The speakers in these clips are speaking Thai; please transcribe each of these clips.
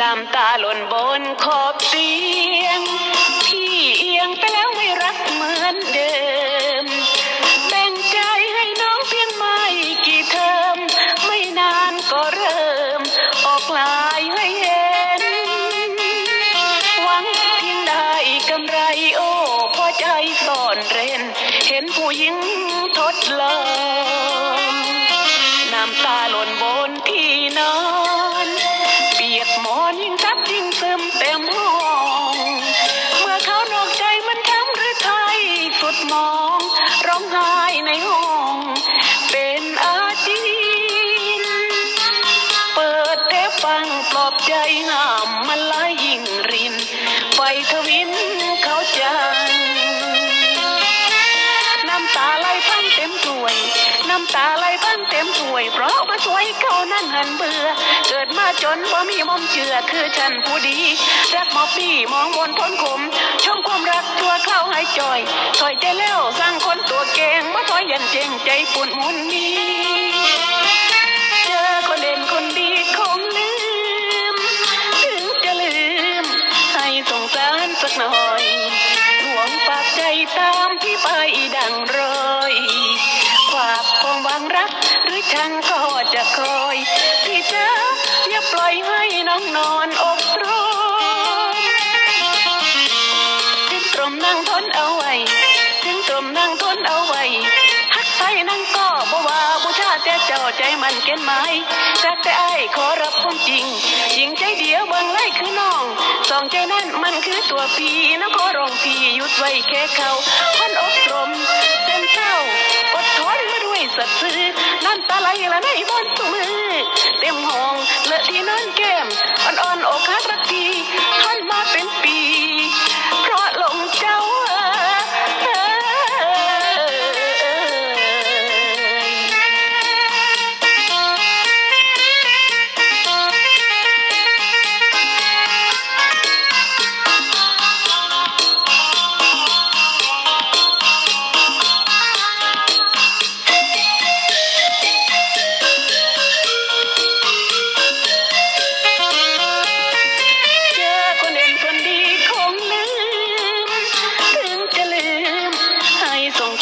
น้ำตาหล่นบนขอบเตียง พี่เอียงไปแล้วไม่รักเหมือนเดิม แบ่งใจให้น้องเพียงไม่กี่เทอม ไม่นานก็เริ่ม ออกลายให้เห็น หวังเพียงได้กำไรโอ้พอใจซ่อนเร้น เห็นผู้หญิงทดลอง น้ำตาหล่น บยิ่งซึมเต็มห้อง เมื่อเขานอกใจมันทำหรือไทยสุดมอง ร้องไห้ในห้อง เป็นอาจินเปิดเทปฟังปลอบใจหา น้ำตาไหลพันเต็มถ้วย เพราะมาช่วยเขานั่นหันเบื่อ เกิดมาจนบ่มีมอมเชื่อคือฉันผู้ดี รักหมอบดีมองบนพ้นขมชมความรักทั่วเข้าให้จอยถอยใจแล้วสร้างคนตัวเก่งมาถอยยันเจงใจปุ่นมุนนี้ หรือชังก็จะคอยพี่เจ้าอย่าปล่อยให้น้องนอนอกตรมถึงตรมนั่งทนเอาไว้ถึงตรมนั่งทนเอาไว้ฮักไทยนั่งก็บ่ว่าบูชาแต่เจ้าใจมันเกินไหมรักแต่ไอ้ขอรับความจริงหญิงใจเดียวเบิ่งไล่คือน้องสองใจนั้นมันคือตัวพี่น้องขอร้องพี่หยุดไว้แค่เขาคนอกตรมเส้นเศร้าอด สัตว์ซื้อน้ำตาไหลละในบนสุมือเต็มห้องเลอะที่นอนแก้มอ่อนๆอกคักรัก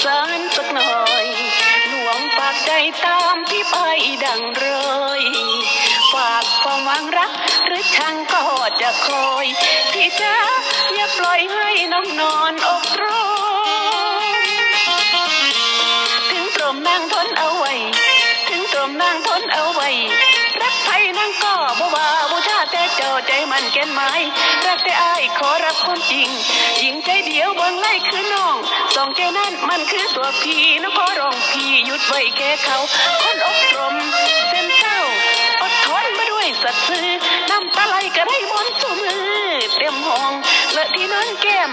สารสักหน่อย หลวงฝากใจตามพี่ไปดังเลยฝากความหวังรัก หรือช่างก็จะคอยพี่จ้าอย่าปล่อยให้น้องนอนอกร้อนถึงตรมนางทนเอา ใจมันเกินไหมรักแต่อ้ายขอรับความจริง หญิงใจเดียวเบิ่งไล่คือน้องสองใจนั้นมันคือตัวพี่น้องขอร้องพี่หยุดไว้แค่เขา คนอกตรมเส้นเศร้าอดทนมาด้วยสัตย์ซื่อน้ำตาไหลก็ได้บนสมือเต็มห้องเลอะที่นอนแก้ม